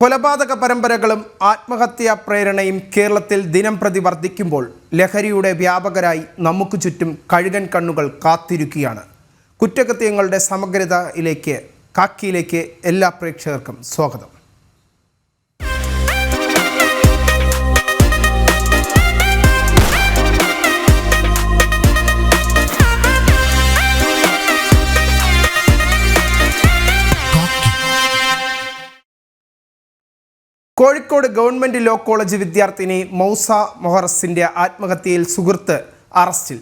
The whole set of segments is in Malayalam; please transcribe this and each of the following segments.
കൊലപാതക പരമ്പരകളും ആത്മഹത്യാ പ്രേരണയും കേരളത്തിൽ ദിനം പ്രതി വർദ്ധിക്കുമ്പോൾ ലഹരിയുടെ വ്യാപകരായി നമുക്ക് ചുറ്റും കഴുകൻ കണ്ണുകൾ കാത്തിരിക്കുകയാണ്. കുറ്റകൃത്യങ്ങളുടെ സമഗ്രതയിലേക്ക് കാക്കിയിലേക്ക് എല്ലാ പ്രേക്ഷകർക്കും സ്വാഗതം. കോഴിക്കോട് ഗവൺമെന്റ് ലോ കോളേജ് വിദ്യാർത്ഥിനി മൗസ മൊഹറസിന്റെ ആത്മഹത്യയിൽ സുഹൃത്ത് അറസ്റ്റിൽ.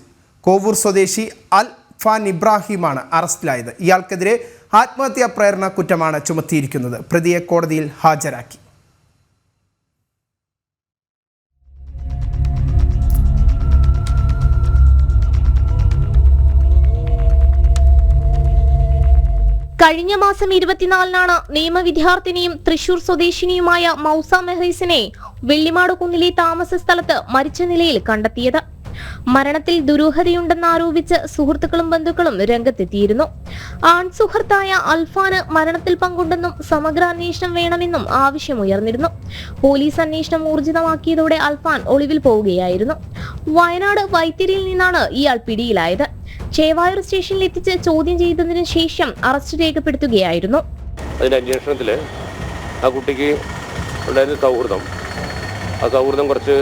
കോവൂർ സ്വദേശി അൽ ഫാൻ ഇബ്രാഹിമാണ് അറസ്റ്റിലായത്. ഇയാൾക്കെതിരെ ആത്മഹത്യാ പ്രേരണ കുറ്റമാണ് ചുമത്തിയിരിക്കുന്നത്. പ്രതിയെ കോടതിയിൽ ഹാജരാക്കി. കഴിഞ്ഞ മാസം ഇരുപത്തിനാലിനാണ് നിയമവിദ്യാർത്ഥിനിയും തൃശൂർ സ്വദേശിനിയുമായ മൗസ മെഹീസിനെ വെള്ളിമാട് കുന്നിലെ താമസ സ്ഥലത്ത് മരിച്ച നിലയിൽ കണ്ടെത്തിയത്. മരണത്തിൽ ദുരൂഹതയുണ്ടെന്നാരോപിച്ച് സുഹൃത്തുക്കളും ബന്ധുക്കളും രംഗത്തെത്തിയിരുന്നു. ആൺ സുഹൃത്തായ അൽഫാന് മരണത്തിൽ പങ്കുണ്ടെന്നും സമഗ്ര അന്വേഷണം വേണമെന്നും ആവശ്യമുയർന്നിരുന്നു. പോലീസ് അന്വേഷണം ഊർജിതമാക്കിയതോടെ അൽഫാൻ ഒളിവിൽ പോവുകയായിരുന്നു. വയനാട് വൈത്തിരിയിൽ നിന്നാണ് ഇയാൾ പിടിയിലായത്. ചേവായൂർ സ്റ്റേഷനിൽ എത്തിച്ച് ചോദ്യം ചെയ്തതിനു ശേഷം അറസ്റ്റ് രേഖപ്പെടുത്തുകയായിരുന്നു. അതിന്റെ അന്വേഷണത്തിൽ ആ കുട്ടിക്ക് ഉണ്ടായിരുന്ന സൗഹൃദം ആ സൗഹൃദം കുറച്ച്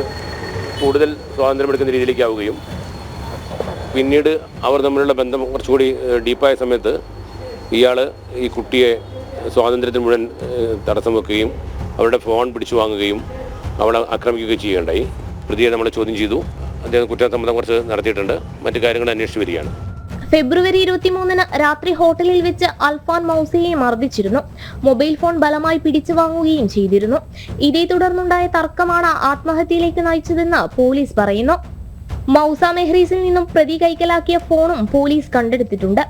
കൂടുതൽ സ്വാതന്ത്ര്യമെടുക്കുന്ന രീതിയിലേക്കാവുകയും പിന്നീട് അവർ തമ്മിലുള്ള ബന്ധം കുറച്ചുകൂടി ഡീപ്പായ സമയത്ത് ഇയാൾ ഈ കുട്ടിയെ സ്വാതന്ത്ര്യത്തിന് മുഴുവൻ തടസ്സം വെക്കുകയും അവരുടെ ഫോൺ പിടിച്ചു വാങ്ങുകയും അവളെ ആക്രമിക്കുകയും ചെയ്യുകയുണ്ടായി. പ്രതിയെ നമ്മൾ ചോദ്യം ചെയ്തു. അദ്ദേഹം കുറ്റസമ്മതം കുറച്ച് നടത്തിയിട്ടുണ്ട്. മറ്റു കാര്യങ്ങൾ അന്വേഷിച്ചു വരികയാണ്. ഫെബ്രുവരി ഇരുപത്തിമൂന്നിന് രാത്രി ഹോട്ടലിൽ വെച്ച് അൽഫാൻ മൗസയെ മർദ്ദിച്ചിരുന്നു. മൊബൈൽ ഫോൺ ബലമായി പിടിച്ചു വാങ്ങുകയും ചെയ്തിരുന്നു. ഇതേ തുടർന്നുണ്ടായ തർക്കമാണ് ആത്മഹത്യയിലേക്ക് നയിച്ചതെന്ന് പോലീസ് പറയുന്നു. മൗസ മെഹ്റീസിൽ നിന്നും പ്രതി കൈക്കലാക്കിയ ഫോണും പോലീസ് കണ്ടെടുത്തിട്ടുണ്ട്.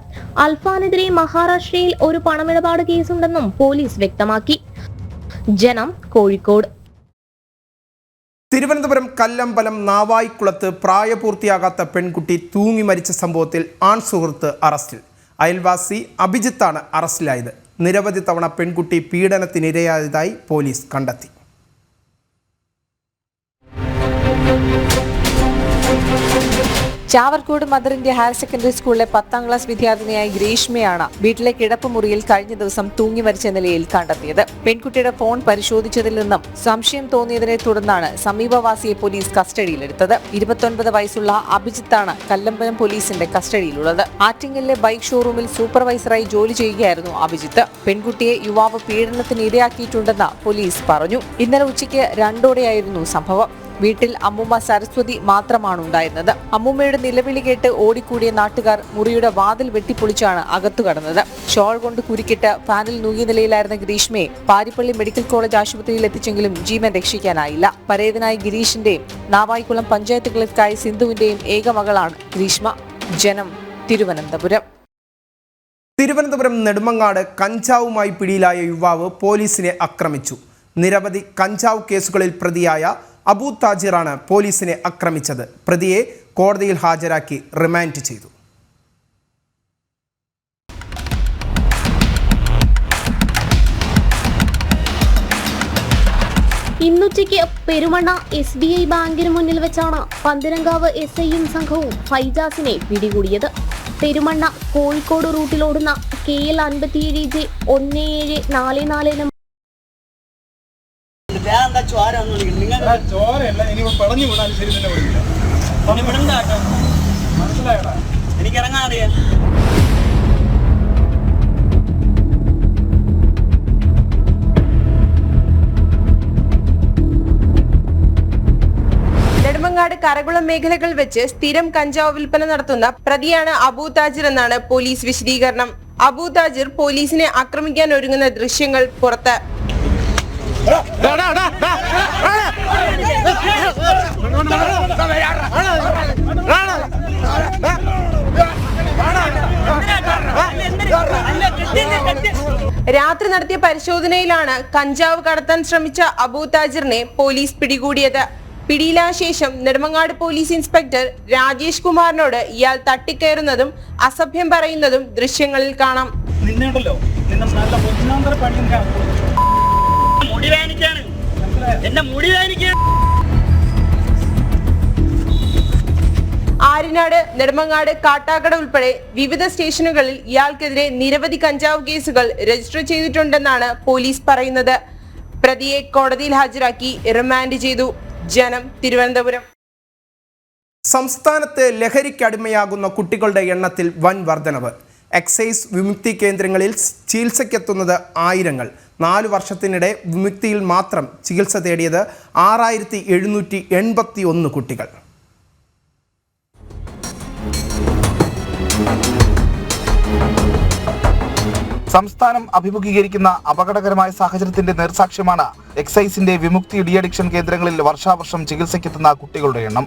അൽഫാനെതിരെ മഹാരാഷ്ട്രയിൽ ഒരു പണമിടപാട് കേസുണ്ടെന്നും പോലീസ് വ്യക്തമാക്കി. ജനം കോഴിക്കോട്. തിരുവനന്തപുരം കല്ലമ്പലം നാവായിക്കുളത്ത് പ്രായപൂർത്തിയാകാത്ത പെൺകുട്ടി തൂങ്ങി മരിച്ച സംഭവത്തിൽ ആൺ സുഹൃത്ത് അറസ്റ്റിൽ. അയൽവാസി അഭിജിത്താണ് അറസ്റ്റിലായത്. നിരവധി തവണ പെൺകുട്ടി പീഡനത്തിനിരയായതായി പോലീസ് കണ്ടെത്തി. ചാവർക്കോട് മദർ ഹയർ സെക്കൻഡറി സ്കൂളിലെ പത്താം ക്ലാസ് വിദ്യാർത്ഥിനിയായ ഗ്രീഷ്മയാണ് വീട്ടിലെ കിടപ്പുമുറിയിൽ കഴിഞ്ഞ ദിവസം തൂങ്ങി മരിച്ച നിലയിൽ കണ്ടെത്തിയത്. പെൺകുട്ടിയുടെ ഫോൺ പരിശോധിച്ചതിൽ നിന്നും സംശയം തോന്നിയതിനെ തുടർന്നാണ് സമീപവാസിയെ പോലീസ് കസ്റ്റഡിയിലെടുത്തത്. ഇരുപത്തൊൻപത് വയസ്സുള്ള അഭിജിത്താണ് കല്ലമ്പലം പോലീസിന്റെ കസ്റ്റഡിയിലുള്ളത്. ആറ്റിങ്ങലിലെ ബൈക്ക് ഷോറൂമിൽ സൂപ്പർവൈസറായി ജോലി ചെയ്യുകയായിരുന്നു അഭിജിത്ത്. പെൺകുട്ടിയെ യുവാവ് പീഡനത്തിന് ഇരയാക്കിയിട്ടുണ്ടെന്ന് പോലീസ് പറഞ്ഞു. ഇന്നലെ ഉച്ചയ്ക്ക് രണ്ടോടെയായിരുന്നു സംഭവം. വീട്ടിൽ അമ്മുമ്മ സരസ്വതി മാത്രമാണ് ഉണ്ടായിരുന്നത് അമ്മുമ്മയുടെ നിലവിളി കേട്ട് ഓടിക്കൂടിയ നാട്ടുകാർ മുറിയുടെ വാതിൽ വെട്ടിപ്പൊളിച്ചാണ് അകത്തു കടന്നത്. ഷോൾ കൊണ്ട് കുരുക്കിട്ട് ഫാനിൽ നൂങ്ങിയ നിലയിലായിരുന്ന ഗ്രീഷ്മയെ പാരിപ്പള്ളി മെഡിക്കൽ കോളേജ് ആശുപത്രിയിൽ എത്തിച്ചെങ്കിലും ജീവൻ രക്ഷിക്കാനായില്ല. പരേതനായ ഗിരീഷിന്റെയും നാവായിക്കുളം പഞ്ചായത്ത് ക്ലർക്കായ സിന്ധുവിന്റെയും ഏക മകളാണ് ഗ്രീഷ്മ. ജനം തിരുവനന്തപുരം. തിരുവനന്തപുരം നെടുമങ്ങാട് കഞ്ചാവുമായി പിടിയിലായ യുവാവ് പോലീസിനെ ആക്രമിച്ചു. നിരവധി കഞ്ചാവ് കേസുകളിൽ പ്രതിയായ അബൂ താജിറാണ് പോലീസിനെ ആക്രമിച്ചത്. പ്രതിയെ കോടതിയിൽ ഹാജരാക്കി റിമാൻഡ് ചെയ്തു. ഇന്നുച്ചയ്ക്ക് പെരുമണ്ണ എസ് ബി ഐ ബാങ്കിന് മുന്നിൽ വെച്ചാണ് പന്തരങ്കാവ് എസ് ഐയും സംഘവും ഫൈജാസിനെ പിടികൂടിയത്. പെരുമണ്ണ കോഴിക്കോട് റൂട്ടിലോടുന്ന കെ എൽ അൻപത്തിയേഴ് ജെ ഒന്ന് ഏഴ് നാല് നാല് ചോര ഒന്നും വിളിക്കുന്നു നിങ്ങൾ ചോരയല്ല ഇനി ശരി തന്നെ വിളിക്കില്ല ഇനി വിടണ്ട കേട്ടോ. മനസ്സിലായടാ. എനിക്ക് ഇറങ്ങാൻ അറിയാം. നെടുമങ്ങാട് കരകുളം മേഖലകൾ വെച്ച് സ്ഥിരം കഞ്ചാവ് വിൽപ്പന നടത്തുന്ന പ്രതിയാണ് അബൂ താജിർ എന്നാണ് പോലീസ് വിശദീകരണം. അബൂ താജിർ പോലീസിനെ ആക്രമിക്കാൻ ഒരുങ്ങുന്ന ദൃശ്യങ്ങൾ പുറത്ത്. രാത്രി നടത്തിയ പരിശോധനയിലാണ് കഞ്ചാവ് കടത്താൻ ശ്രമിച്ച അബൂ താജിറിനെ പോലീസ് പിടികൂടിയത്. പിടിയിലായ ശേഷം നെടുമങ്ങാട് പോലീസ് ഇൻസ്പെക്ടർ രാജേഷ് കുമാറിനോട് ഇയാൾ തട്ടിക്കയറുന്നതും അസഭ്യം പറയുന്നതും ദൃശ്യങ്ങളിൽ കാണാം. നിന്നെ ഉണ്ടല്ലോ നല്ല ഒന്നാന്തര പണി മുടി വേണ്ട എന്റെ മുടി എനിക്ക് ആര്യനാട് നെടുമങ്ങാട് കാട്ടാക്കട ഉൾപ്പെടെ വിവിധ സ്റ്റേഷനുകളിൽ ഇയാൾക്കെതിരെ നിരവധി കഞ്ചാവ് കേസുകൾ രജിസ്റ്റർ ചെയ്തിട്ടുണ്ടെന്നാണ് പോലീസ് പറയുന്നത്. പ്രതിയെ കോടതിയിൽ ഹാജരാക്കി റിമാൻഡ് ചെയ്തു. ജനം തിരുവനന്തപുരം. സംസ്ഥാനത്ത് ലഹരിക്കടിമയാകുന്ന കുട്ടികളുടെ എണ്ണത്തിൽ വൻ വർധനവ്. എക്സൈസ് വിമുക്തി കേന്ദ്രങ്ങളിൽ ചികിത്സയ്ക്കെത്തുന്നത് ആയിരങ്ങൾ. നാലു വർഷത്തിനിടെ വിമുക്തിയിൽ മാത്രം ചികിത്സ തേടിയത് ആറായിരത്തി എഴുന്നൂറ്റി എൺപത്തി ഒന്ന് കുട്ടികൾ. സംസ്ഥാനം അഭിമുഖീകരിക്കുന്ന അപകടകരമായ സാഹചര്യത്തിന്റെ നേർസാക്ഷ്യമാണ് എക്സൈസിന്റെ വിമുക്തി ഡി അഡിക്ഷൻ കേന്ദ്രങ്ങളിൽ വർഷാവർഷം ചികിത്സയ്ക്കെത്തുന്ന കുട്ടികളുടെ എണ്ണം.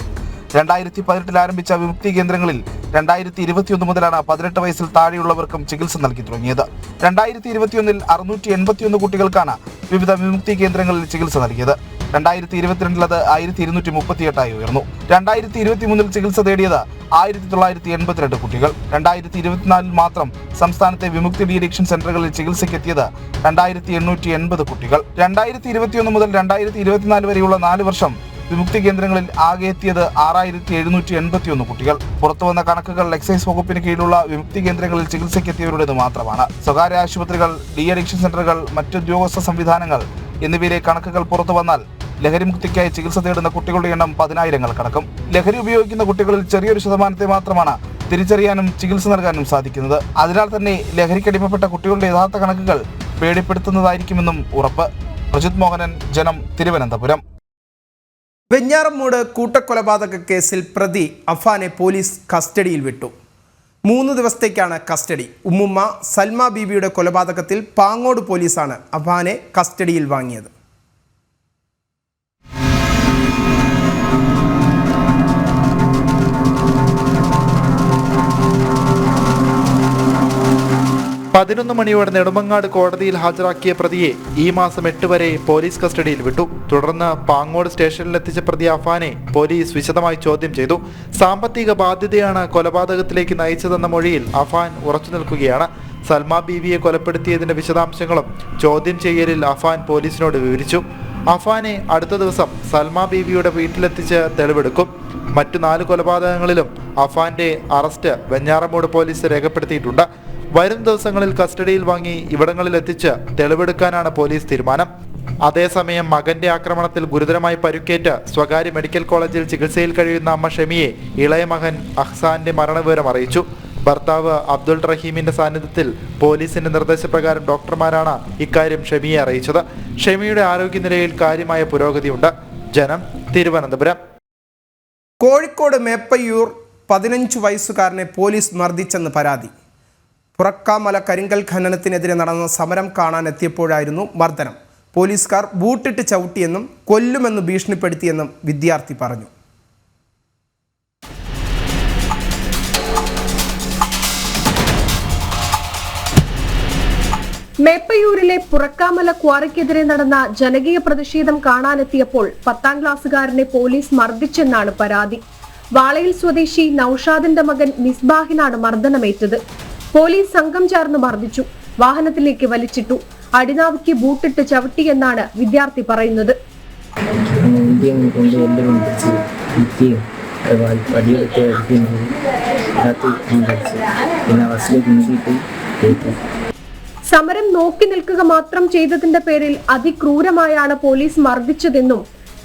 രണ്ടായിരത്തി പതിനെട്ടിൽ ആരംഭിച്ച വിമുക്തി കേന്ദ്രങ്ങളിൽ രണ്ടായിരത്തി ഇരുപത്തിയൊന്ന് മുതലാണ് പതിനെട്ട് വയസ്സിൽ താഴെയുള്ളവർക്കും ചികിത്സ നൽകി തുടങ്ങിയത്. രണ്ടായിരത്തി ഇരുപത്തിയൊന്നിൽ അറുന്നൂറ്റി എൺപത്തിയൊന്ന് കുട്ടികൾക്കാണ് വിവിധ വിമുക്തി കേന്ദ്രങ്ങളിൽ ചികിത്സ നൽകിയത്. രണ്ടായിരത്തി ഇരുപത്തിരണ്ടിൽ അത് ആയിരത്തി ഇരുന്നൂറ്റി മുപ്പത്തിയെട്ടായി ഉയർന്നു. രണ്ടായിരത്തി ഇരുപത്തി മൂന്നിൽ ചികിത്സ തേടിയത് ആയിരത്തി തൊള്ളായിരത്തി എൺപത്തിരണ്ട് കുട്ടികൾ. രണ്ടായിരത്തി ഇരുപത്തിനാലിൽ മാത്രം സംസ്ഥാനത്തെ വിമുക്തി ഡി അഡിക്ഷൻ സെന്ററുകളിൽ ചികിത്സയ്ക്കെത്തിയത് രണ്ടായിരത്തി എണ്ണൂറ്റി എൺപത് കുട്ടികൾ. രണ്ടായിരത്തി ഇരുപത്തിയൊന്ന് മുതൽ രണ്ടായിരത്തി ഇരുപത്തിനാല് വരെയുള്ള നാല് വർഷം വിമുക്തി കേന്ദ്രങ്ങളിൽ ആകെ എത്തിയത് ആറായിരത്തി എഴുന്നൂറ്റി എൺപത്തിയൊന്ന് കുട്ടികൾ. പുറത്തുവന്ന കണക്കുകൾ എക്സൈസ് വകുപ്പിന് കീഴിലുള്ള വിമുക്തി കേന്ദ്രങ്ങളിൽ ചികിത്സയ്ക്കെത്തിയവരുടേത് മാത്രമാണ്. സ്വകാര്യ ആശുപത്രികൾ ഡി അഡിക്ഷൻ സെന്ററുകൾ മറ്റുദ്യോഗസ്ഥ സംവിധാനങ്ങൾ എന്നിവയിലെ കണക്കുകൾ പുറത്തു വന്നാൽ ലഹരിമുക്തിക്കായി ചികിത്സ തേടുന്ന കുട്ടികളുടെ എണ്ണം പതിനായിരങ്ങൾ കടക്കും. ലഹരി ഉപയോഗിക്കുന്ന കുട്ടികളിൽ ചെറിയൊരു ശതമാനത്തെ മാത്രമാണ് തിരിച്ചറിയാനും ചികിത്സ നൽകാനും സാധിക്കുന്നത്. അതിനാൽ തന്നെ ലഹരിക്കടിമപ്പെട്ട കുട്ടികളുടെ യഥാർത്ഥ കണക്കുകൾ പേടിപ്പെടുത്തുന്നതായിരിക്കുമെന്നും ഉറപ്പ്. പ്രജിത് മോഹനൻ ജനം തിരുവനന്തപുരം. വെഞ്ഞാറമ്മൂട് കൂട്ടക്കൊലപാതക കേസിൽ പ്രതി അഫാനെ പോലീസ് കസ്റ്റഡിയിൽ വിട്ടു. മൂന്ന് ദിവസത്തേക്കാണ് കസ്റ്റഡി. ഉമ്മുമ്മ സൽമ ബീബിയുടെ കൊലപാതകത്തിൽ പാങ്ങോട് പോലീസാണ് അഫാനെ കസ്റ്റഡിയിൽ വാങ്ങിയത്. പതിനൊന്ന് മണിയോടെ നെടുമങ്ങാട് കോടതിയിൽ ഹാജരാക്കിയ പ്രതിയെ ഈ മാസം എട്ട് വരെ പോലീസ് കസ്റ്റഡിയിൽ വിട്ടു. തുടർന്ന് പാങ്ങോട് സ്റ്റേഷനിലെത്തിച്ച പ്രതി അഫാനെ പോലീസ് വിശദമായി ചോദ്യം ചെയ്തു. സാമ്പത്തിക ബാധ്യതയാണ് കൊലപാതകത്തിലേക്ക് നയിച്ചതെന്ന മൊഴിയിൽ അഫാൻ ഉറച്ചു നിൽക്കുകയാണ്. സൽമ ബീവിയെ കൊലപ്പെടുത്തിയതിന്റെ വിശദാംശങ്ങളും ചോദ്യം ചെയ്യലിൽ അഫാൻ പോലീസിനോട് വിവരിച്ചു. അഫാനെ അടുത്ത ദിവസം സൽമ ബീവിയുടെ വീട്ടിലെത്തിച്ച് തെളിവെടുക്കും. മറ്റു നാല് കൊലപാതകങ്ങളിലും അഫാന്റെ അറസ്റ്റ് വെഞ്ഞാറമൂട് പോലീസ് രേഖപ്പെടുത്തിയിട്ടുണ്ട്. വരും ദിവസങ്ങളിൽ കസ്റ്റഡിയിൽ വാങ്ങി ഇവിടങ്ങളിൽ എത്തിച്ച് തെളിവെടുക്കാനാണ് പോലീസ് തീരുമാനം. അതേസമയം മകന്റെ ആക്രമണത്തിൽ ഗുരുതരമായി പരുക്കേറ്റ് സ്വകാര്യ മെഡിക്കൽ കോളേജിൽ ചികിത്സയിൽ കഴിയുന്ന അമ്മ ഷെമിയെ ഇളയ മകൻ അഹ്സാന്റെ മരണവിവരം അറിയിച്ചു. ഭർത്താവ് അബ്ദുൾ റഹീമിന്റെ സാന്നിധ്യത്തിൽ പോലീസിന്റെ നിർദ്ദേശപ്രകാരം ഡോക്ടർമാരാണ് ഇക്കാര്യം ഷെമിയെ അറിയിച്ചത്. ഷെമിയുടെ ആരോഗ്യനിലയിൽ കാര്യമായ പുരോഗതിയുണ്ട്. ജനം തിരുവനന്തപുരം. കോഴിക്കോട് മേപ്പയ്യൂർ പതിനഞ്ച് വയസ്സുകാരനെ പോലീസ് മർദ്ദിച്ചെന്ന് പരാതി. പുറക്കാമല കരിങ്കൽ ഖനനത്തിനെതിരെ നടന്ന സമരം കാണാൻ എത്തിയപ്പോഴായിരുന്നു മർദ്ദനം. പോലീസുകാർ ബൂട്ടിട്ട് ചവിട്ടിയെന്നും കൊല്ലുമെന്ന് ഭീഷണിപ്പെടുത്തിയെന്നും വിദ്യാർത്ഥി പറഞ്ഞു. മേപ്പയൂരിലെ പുറക്കാമല ക്വാറിക്കെതിരെ നടന്ന ജനകീയ പ്രതിഷേധം കാണാനെത്തിയപ്പോൾ പത്താം ക്ലാസ്സുകാരനെ പോലീസ് മർദ്ദിച്ചെന്നാണ് പരാതി. വാളയിൽ സ്വദേശി നൌഷാദിന്റെ മകൻ മിസ്ബാഹിനാണ് മർദ്ദനമേറ്റത്. പോലീസ് സംഘം ചേർന്ന് മർദ്ദിച്ചു. വാഹനത്തിലേക്ക് വലിച്ചിട്ടു. അടിനാവിക്ക് ബൂട്ടിട്ട് ചവിട്ടിയെന്നാണ് വിദ്യാർത്ഥി പറയുന്നത്. സമരം നോക്കി നിൽക്കുക മാത്രം ചെയ്തതിന്റെ പേരിൽ അതിക്രൂരമായാണ് പോലീസ് മർദ്ദിച്ചതെന്നും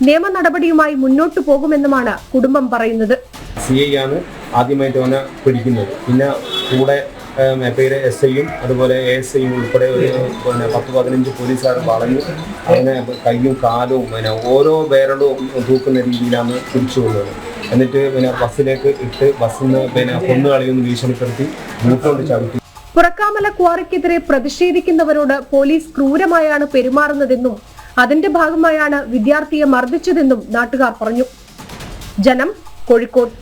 നിയമ നടപടിയുമായി മുന്നോട്ടു പോകുമെന്നുമാണ് കുടുംബം പറയുന്നത്. സി ഐ ആണ് ആദ്യമായിട്ട് അവനെ പിടിക്കുന്നത്. പിന്നെ കൂടെ മേപ്പയിലെ എസ് ഐയും അതുപോലെ എ എസ് ഐയും ഉൾപ്പെടെ ഒരു പിന്നെ പത്ത് പതിനഞ്ച് പോലീസുകാർ വളഞ്ഞു അതിനെ കയ്യും കാലും പിന്നെ ഓരോ വിരലും തൂക്കുന്ന രീതിയിലാണ് തിരിച്ചു കൊണ്ടത് എന്നിട്ട് പിന്നെ ബസ്സിലേക്ക് ഇട്ട് ബസ്സിൽ നിന്ന് പിന്നെ കൊന്നുകളയൊന്ന് ഭീഷണിപ്പെടുത്തി മൂട്ടുകൊണ്ട് ചവിട്ടി. പുറക്കാമല ക്വാറിക്കെതിരെ പ്രതിഷേധിക്കുന്നവരോട് പോലീസ് ക്രൂരമായാണ് പെരുമാറുന്നതെന്നും അതിന്റെ ഭാഗമായാണ് വിദ്യാർത്ഥിയെ മർദ്ദിച്ചതെന്നും നാട്ടുകാർ പറഞ്ഞു. ജനം കോഴിക്കോട്.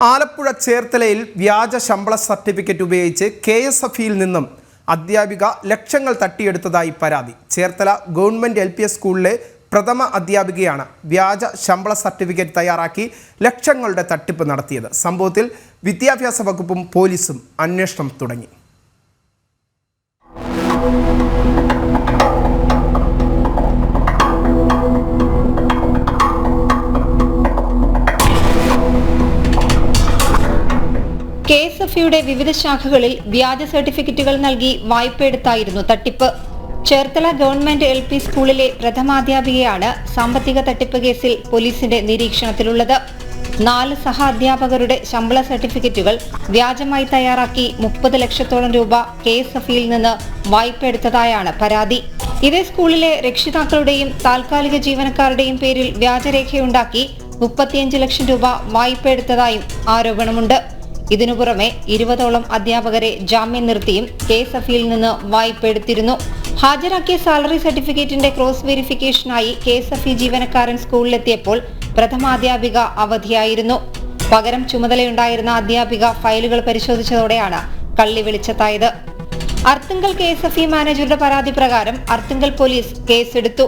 ആലപ്പുഴ ചേർത്തലയിൽ വ്യാജ ശമ്പള സർട്ടിഫിക്കറ്റ് ഉപയോഗിച്ച് കെ എസ് എഫ് ഇയിൽ നിന്നും അധ്യാപിക ലക്ഷങ്ങൾ തട്ടിയെടുത്തതായി പരാതി. Cherthala government L P S സ്കൂളിലെ പ്രഥമ അധ്യാപികയാണ് വ്യാജ ശമ്പള സർട്ടിഫിക്കറ്റ് തയ്യാറാക്കി ലക്ഷങ്ങളുടെ തട്ടിപ്പ് നടത്തിയത്. സംഭവത്തിൽ വിദ്യാഭ്യാസ വകുപ്പും പോലീസും അന്വേഷണം തുടങ്ങി. എഫിയുടെ വിവിധ ശാഖകളിൽ വ്യാജ സർട്ടിഫിക്കറ്റുകൾ നൽകി വായ്പയെടുത്തായിരുന്നു തട്ടിപ്പ് ചേർത്തല ഗവൺമെന്റ് എൽ പി സ്കൂളിലെ പ്രഥമാധ്യാപികയാണ് സാമ്പത്തിക തട്ടിപ്പ് കേസിൽ പോലീസിന്റെ നിരീക്ഷണത്തിലുള്ളത് നാല് സഹ അധ്യാപകരുടെ ശമ്പള സർട്ടിഫിക്കറ്റുകൾ വ്യാജമായി തയ്യാറാക്കി മുപ്പത് ലക്ഷത്തോളം രൂപ കെ എസ് എഫിയിൽ നിന്ന് വായ്പയെടുത്തതായാണ് പരാതി ഇതേ സ്കൂളിലെ രക്ഷിതാക്കളുടെയും താൽക്കാലിക ജീവനക്കാരുടെയും പേരിൽ വ്യാജരേഖയുണ്ടാക്കി മുപ്പത്തിയഞ്ച് ലക്ഷം രൂപ വായ്പയെടുത്തതായും ആരോപണമുണ്ട് ഇതിനു പുറമെ ഇരുപതോളം അധ്യാപകരെ ജാമ്യം നിർത്തിയും കെ എസ് എഫിയിൽ നിന്ന് വായ്പ എടുത്തിരുന്നു. ഹാജരാക്കിയ സാലറി സർട്ടിഫിക്കറ്റിന്റെ ക്രോസ് വെരിഫിക്കേഷനായി കെ എസ് എഫ് ഇ ജീവനക്കാരൻ സ്കൂളിലെത്തിയപ്പോൾ പ്രഥമാധ്യാപിക അവധിയായിരുന്നു. പകരം ചുമതലയുണ്ടായിരുന്ന അധ്യാപിക ഫയലുകൾ പരിശോധിച്ചതോടെയാണ് കള്ളി വെളിച്ചത്തായത്. Arthunkal K S F E മാനേജറുടെ പരാതി പ്രകാരം അർത്തുങ്കൽ പോലീസ് കേസെടുത്തു.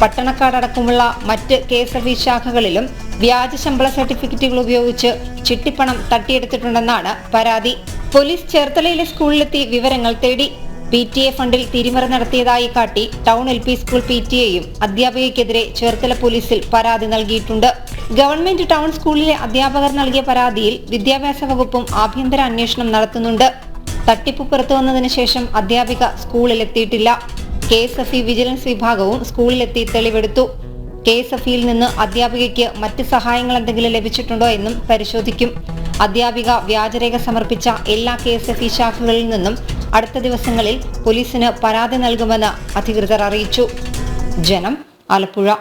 പട്ടണക്കാട് അടക്കമുള്ള മറ്റ് കെ എസ് എഫ് ഇ ശാഖകളിലും വ്യാജ ശമ്പള സർട്ടിഫിക്കറ്റുകൾ ഉപയോഗിച്ച് ചിട്ടിപ്പണം തട്ടിയെടുത്തിട്ടുണ്ടെന്നാണ് പരാതി. പോലീസ് ചേർത്തലയിലെ സ്കൂളിലെത്തി വിവരങ്ങൾ തേടി പി ടി എ ഫണ്ടിൽ തിരിമറി നടത്തിയതായി കാട്ടി town L P school P T എയും അധ്യാപികയ്ക്കെതിരെ ചേർത്തല പോലീസിൽ പരാതി നൽകിയിട്ടുണ്ട്. ഗവൺമെന്റ് ടൗൺ സ്കൂളിലെ അധ്യാപകർ നൽകിയ പരാതിയിൽ വിദ്യാഭ്യാസ വകുപ്പും ആഭ്യന്തര അന്വേഷണം നടത്തുന്നുണ്ട്. തട്ടിപ്പ് പുറത്തു വന്നതിന് ശേഷം അധ്യാപിക സ്കൂളിലെത്തിയിട്ടില്ല. K S F E vigilance വിഭാഗവും സ്കൂളിലെത്തി തെളിവെടുത്തു. കെ എസ് എഫ് ഇയിൽ നിന്ന് അധ്യാപികയ്ക്ക് മറ്റ് സഹായങ്ങൾ എന്തെങ്കിലും ലഭിച്ചിട്ടുണ്ടോ എന്നും പരിശോധിക്കും. അധ്യാപിക വ്യാജരേഖ സമർപ്പിച്ച എല്ലാ കെ എസ് എഫ് ഇ ശാഖകളിൽ നിന്നും അടുത്ത ദിവസങ്ങളിൽ പോലീസിന് പരാതി നൽകുമെന്ന് അധികൃതർ അറിയിച്ചു. ജനം ആലപ്പുഴ.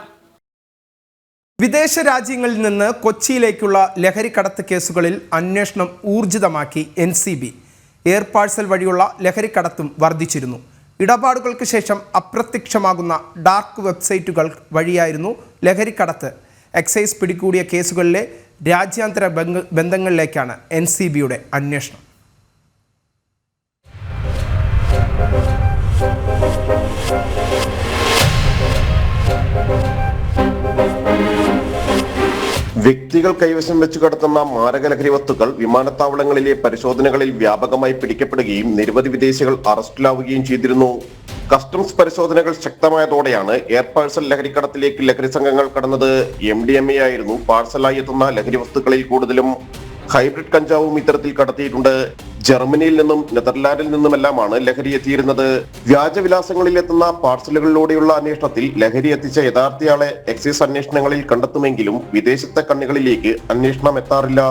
വിദേശ രാജ്യങ്ങളിൽ നിന്ന് കൊച്ചിയിലേക്കുള്ള ലഹരിക്കടത്ത് കേസുകളിൽ അന്വേഷണം ഊർജിതമാക്കി N C B. Air parcel വഴിയുള്ള ലഹരിക്കടത്തും വർദ്ധിച്ചിരുന്നു. ഇടപാടുകൾക്ക് ശേഷം അപ്രത്യക്ഷമാകുന്ന ഡാർക്ക് വെബ്സൈറ്റുകൾ വഴിയായിരുന്നു ലഹരിക്കടത്ത്. എക്സൈസ് പിടികൂടിയ കേസുകളിലെ രാജ്യാന്തര ബന്ധങ്ങളിലേക്കാണ് എൻ സി ബിയുടെ അന്വേഷണം. വ്യക്തികൾ കൈവശം വെച്ചു കടത്തുന്ന മാരക ലഹരി വസ്തുക്കൾ വിമാനത്താവളങ്ങളിലെ പരിശോധനകളിൽ വ്യാപകമായി പിടിക്കപ്പെടുകയും നിരവധി വിദേശികൾ അറസ്റ്റിലാവുകയും ചെയ്തിരുന്നു. കസ്റ്റംസ് പരിശോധനകൾ ശക്തമായതോടെയാണ് എയർ പാഴ്സൽ ലഹരിക്കടത്തിലേക്ക് ലഹരി സംഘങ്ങൾ കടന്നത്. എം ഡി എം എ ആയിരുന്നു പാഴ്സലായി എത്തുന്ന ലഹരി വസ്തുക്കളിൽ കൂടുതലും ഹൈബ്രിഡ് കഞ്ചാവും ഇത്തരത്തിൽ കടത്തിയിട്ടുണ്ട്. ജർമ്മനിയിൽ നിന്നും നെതർലാൻഡിൽ നിന്നുമെല്ലാമാണ് ലഹരി എത്തിയിരുന്നത്. വ്യാജവിലാസങ്ങളിൽ എത്തുന്ന പാർസലുകളിലൂടെയുള്ള അന്വേഷണത്തിൽ ലഹരി എത്തിച്ച യഥാർത്ഥയാളെ എക്സൈസ് അന്വേഷണങ്ങളിൽ കണ്ടെത്തുമെങ്കിലും വിദേശത്തെ കണ്ണികളിലേക്ക് അന്വേഷണം എത്താറില്ല.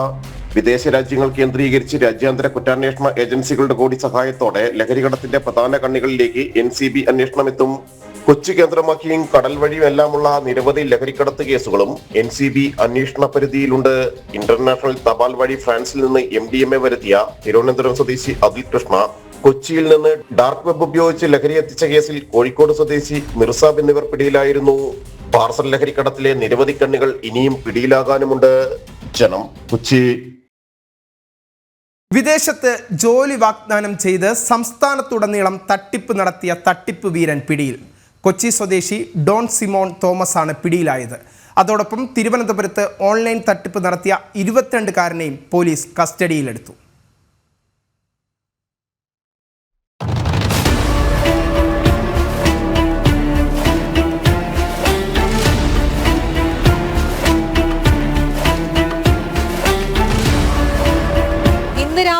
വിദേശ രാജ്യങ്ങൾ കേന്ദ്രീകരിച്ച് രാജ്യാന്തര കുറ്റാന്വേഷണ ഏജൻസികളുടെ കൂടി സഹായത്തോടെ ലഹരി ലഹരികടത്തിന്റെ പ്രധാന കണ്ണികളിലേക്ക് എൻ സി ബി അന്വേഷണം എത്തും. കൊച്ചി കേന്ദ്രമാക്കിയും കടൽ വഴിയും എല്ലാമുള്ള നിരവധി ലഹരിക്കടത്ത് കേസുകളും എൻ സി ബി അന്വേഷണ പരിധിയിലുണ്ട്. ഇന്റർനാഷണൽ തപാൽ വഴി ഫ്രാൻസിൽ നിന്ന് എം ഡി എം എ വരുത്തിയ തിരുവനന്തപുരം സ്വദേശി അതുൽ കൃഷ്ണ കൊച്ചിയിൽ നിന്ന് ഡാർക്ക് വെബ് ഉപയോഗിച്ച് ലഹരി എത്തിച്ച കേസിൽ കോഴിക്കോട് സ്വദേശി മിർസാബ് എന്നിവർ പിടിയിലായിരുന്നു. പാർസൽ ലഹരിക്കടത്തിലെ നിരവധി കണ്ണികൾ ഇനിയും പിടിയിലാകാനുമുണ്ട്. ജനം കൊച്ചി. വിദേശത്ത് ജോലി വാഗ്ദാനം ചെയ്ത് സംസ്ഥാനത്തുടനീളം തട്ടിപ്പ് നടത്തിയ തട്ടിപ്പ് വീരൻ പിടിയിൽ. കൊച്ചി സ്വദേശി ഡോൺ സിമോൺ തോമസ് ആണ് പിടിയിലായത്. അതോടൊപ്പം തിരുവനന്തപുരത്ത് ഓൺലൈൻ തട്ടിപ്പ് നടത്തിയ ഇരുപത്തിരണ്ടുകാരനെയും പോലീസ് കസ്റ്റഡിയിലെടുത്തു.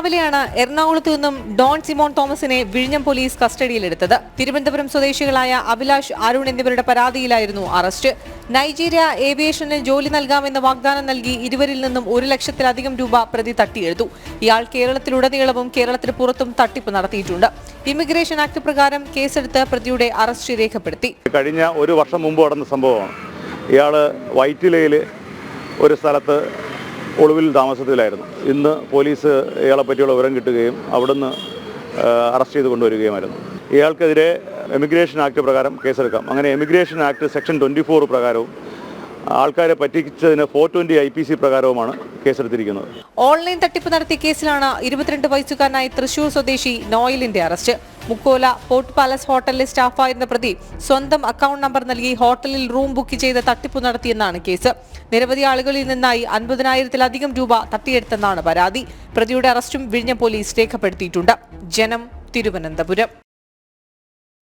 രാവിലെയാണ് എറണാകുളത്തു നിന്നും ഡോൺ സിമോൺ തോമസിനെ വിഴിഞ്ഞം പോലീസ് കസ്റ്റഡിയിലെടുത്തത്. തിരുവനന്തപുരം സ്വദേശികളായ അഭിലാഷ് അരുൺ എന്നിവരുടെ പരാതിയിലായിരുന്നു അറസ്റ്റ്. നൈജീരിയ ഏവിയേഷന് ജോലി നൽകാമെന്ന വാഗ്ദാനം നൽകി ഇരുവരിൽ നിന്നും ഒരു ലക്ഷത്തിലധികം രൂപ പ്രതി തട്ടിയെടുത്തു. ഇയാൾ കേരളത്തിലുടനീളവും കേരളത്തിന് പുറത്തും തട്ടിപ്പ് നടത്തിയിട്ടുണ്ട്. ഇമിഗ്രേഷൻ ആക്ട് പ്രകാരം കേസെടുത്ത് പ്രതിയുടെ അറസ്റ്റ് രേഖപ്പെടുത്തി. കഴിഞ്ഞ ഒരു വർഷം മുമ്പ് നടന്ന സംഭവമാണ്. ഇയാൾ വൈറ്റിലയിൽ ഒരു സ്ഥലത്ത് ഒളിവിൽ താമസത്തിലായിരുന്നു. ഇന്ന് പോലീസ് ഇയാളെ പറ്റിയുള്ള വിവരം കിട്ടുകയും അവിടുന്ന് അറസ്റ്റ് ചെയ്ത് കൊണ്ടുവരികയുമായിരുന്നു. ഇയാൾക്കെതിരെ എമിഗ്രേഷൻ ആക്ട് പ്രകാരം കേസെടുക്കാം. അങ്ങനെ emigration act section twenty four പ്രകാരവും ആൾക്കാരെ പറ്റിച്ചതിന് four twenty I P C പ്രകാരവുമാണ് കേസെടുത്തിരിക്കുന്നത്. ഓൺലൈൻ തട്ടിപ്പ് നടത്തിയ കേസിലാണ് ഇരുപത്തിരണ്ട് വയസ്സുകാരനായ തൃശൂർ സ്വദേശി നോയലിന്റെ അറസ്റ്റ്. മുക്കോല പോർട്ട് പാലസ് ഹോട്ടലിലെ സ്റ്റാഫായിരുന്ന പ്രതി സ്വന്തം അക്കൗണ്ട് നമ്പർ നൽകി ഹോട്ടലിൽ റൂം ബുക്ക് ചെയ്ത് തട്ടിപ്പ് നടത്തിയെന്നാണ് കേസ്. നിരവധി ആളുകളിൽ നിന്നായി അൻപതിനായിരത്തിലധികം രൂപ തട്ടിയെടുത്തെന്നാണ് പരാതി. പ്രതിയുടെ അറസ്റ്റും വിഴിഞ്ഞ പോലീസ് രേഖപ്പെടുത്തിയിട്ടുണ്ട്. ജനം തിരുവനന്തപുരം.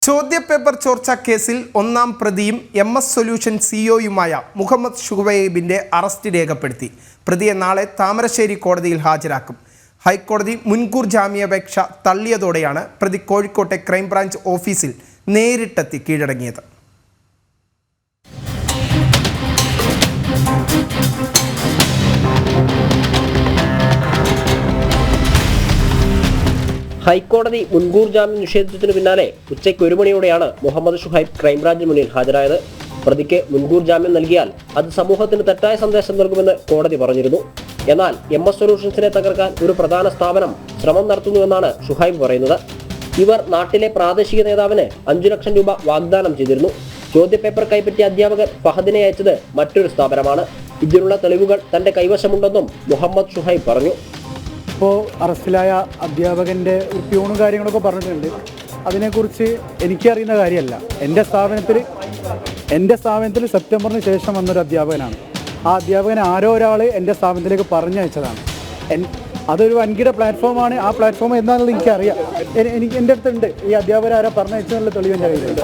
ചോദ്യപേപ്പർ ചോർച്ച കേസിൽ ഒന്നാം പ്രതിയും എം എസ് സൊല്യൂഷൻ സിഇഒയുമായ മുഹമ്മദ് ഷുഹബൈബിന്റെ അറസ്റ്റ് രേഖപ്പെടുത്തി. പ്രതിയെ നാളെ താമരശ്ശേരി കോടതിയിൽ ഹാജരാക്കും. ഹൈക്കോടതി മുൻകൂർ ജാമ്യാപേക്ഷ തള്ളിയതോടെയാണ് പ്രതി കോഴിക്കോട്ടെ ക്രൈംബ്രാഞ്ച് ഓഫീസിൽ നേരിട്ടെത്തി കീഴടങ്ങിയത്. ഹൈക്കോടതി മുൻകൂർ ജാമ്യം നിഷേധിച്ചതിനു പിന്നാലെ ഉച്ചയ്ക്ക് ഒരു മണിയോടെയാണ് മുഹമ്മദ് ഷുഹൈബ് ക്രൈംബ്രാഞ്ചിന് മുന്നിൽ ഹാജരായത്. പ്രതിക്ക് മുൻകൂർ ജാമ്യം നൽകിയാൽ അത് സമൂഹത്തിന് തെറ്റായ സന്ദേശം നൽകുമെന്ന് കോടതി പറഞ്ഞിരുന്നു. എന്നാൽ എം എസ് സൊല്യൂഷൻസിനെ തകർക്കാൻ ഒരു പ്രധാന സ്ഥാപനം ശ്രമം നടത്തുന്നുവെന്നാണ് ഷുഹൈബ് പറയുന്നത്. ഇവർ നാട്ടിലെ പ്രാദേശിക നേതാവിന് അഞ്ചു ലക്ഷം രൂപ വാഗ്ദാനം ചെയ്തിരുന്നു. ചോദ്യപേപ്പർ കൈപ്പറ്റിയ അധ്യാപകർ ഫഹദിനെ അയച്ചത് മറ്റൊരു സ്ഥാപനമാണ്. ഇതിനുള്ള തെളിവുകൾ തന്റെ കൈവശമുണ്ടെന്നും മുഹമ്മദ് ഷുഹൈബ് പറഞ്ഞു. ഇപ്പോൾ അറസ്റ്റിലായ അധ്യാപകന്റെ ഒരു പ്യൂണും കാര്യങ്ങളൊക്കെ പറഞ്ഞിട്ടുണ്ട്. അതിനെക്കുറിച്ച് എനിക്കറിയുന്ന കാര്യമല്ല. എന്റെ സ്ഥാപനത്തിൽ എന്റെ സ്ഥാപനത്തിൽ സെപ്റ്റംബറിന് ശേഷം വന്നൊരു അധ്യാപകനാണ്. ആ അധ്യാപകനെ ആരോ ഒരാൾ എന്റെ സ്ഥാപനത്തിലേക്ക് പറഞ്ഞയച്ചതാണ്. അതൊരു വൻകിട പ്ലാറ്റ്ഫോമാണ്. ആ പ്ലാറ്റ്ഫോം എന്താണെന്ന് എനിക്കറിയാം. എനിക്ക് എന്റെ അടുത്തുണ്ട്. ഈ അധ്യാപകർ ആരാ പറഞ്ഞയച്ചെന്നുള്ള തെളിവ് എന്റെ കയ്യിലുണ്ട്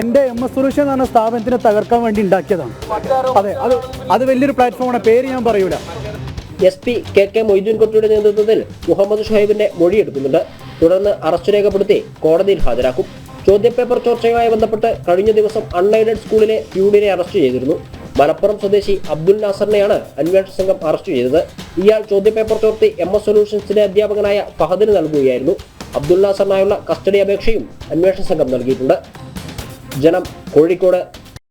എന്റെ എം എസ് സൊല്യൂഷൻ എന്ന് പറഞ്ഞ സ്ഥാപനത്തിനെ തകർക്കാൻ വേണ്ടി ഉണ്ടാക്കിയതാണ്. അതെ അത് അത് വലിയൊരു പ്ലാറ്റ്ഫോമാണ്. പേര് ഞാൻ പറയൂല. S P K K Moideen കുട്ടിയുടെ നേതൃത്വത്തിൽ മുഹമ്മദ് ഷുഹൈബിന്റെ മൊഴിയെടുക്കുന്നുണ്ട്. തുടർന്ന് അറസ്റ്റ് രേഖപ്പെടുത്തി കോടതിയിൽ ഹാജരാക്കും. ചോദ്യപേപ്പർ ചോർച്ചയുമായി ബന്ധപ്പെട്ട് കഴിഞ്ഞ ദിവസം അൺഎയ്ഡഡ് സ്കൂളിലെ പ്യൂണിനെ അറസ്റ്റ് ചെയ്തിരുന്നു. മലപ്പുറം സ്വദേശി അബ്ദുൽ നാസറിനെയാണ് അന്വേഷണ സംഘം അറസ്റ്റ് ചെയ്തത്. ഇയാൾ ചോദ്യപേപ്പർ ചോർത്തി എം എസ് സൊല്യൂഷൻസിന്റെ അധ്യാപകനായ ഫഹദിന് നൽകുകയായിരുന്നു. അബ്ദുൽ നാസറിനായുള്ള കസ്റ്റഡി അപേക്ഷയും അന്വേഷണ സംഘം നൽകിയിട്ടുണ്ട്. ജനം കോഴിക്കോട്.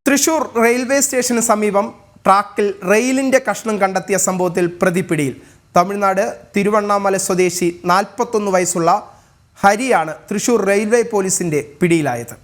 തൃശൂർ റെയിൽവേ സ്റ്റേഷന് സമീപം ട്രാക്കിൽ റെയിലിന്റെ കഷ്ണം കണ്ടെത്തിയ സംഭവത്തിൽ പ്രതിപിടിയിൽ. തമിഴ്നാട് തിരുവണ്ണാമല സ്വദേശി നാൽപ്പത്തൊന്ന് വയസ്സുള്ള ഹരിയാണ് തൃശൂർ റെയിൽവേ പോലീസിന്റെ പിടിയിലായത്.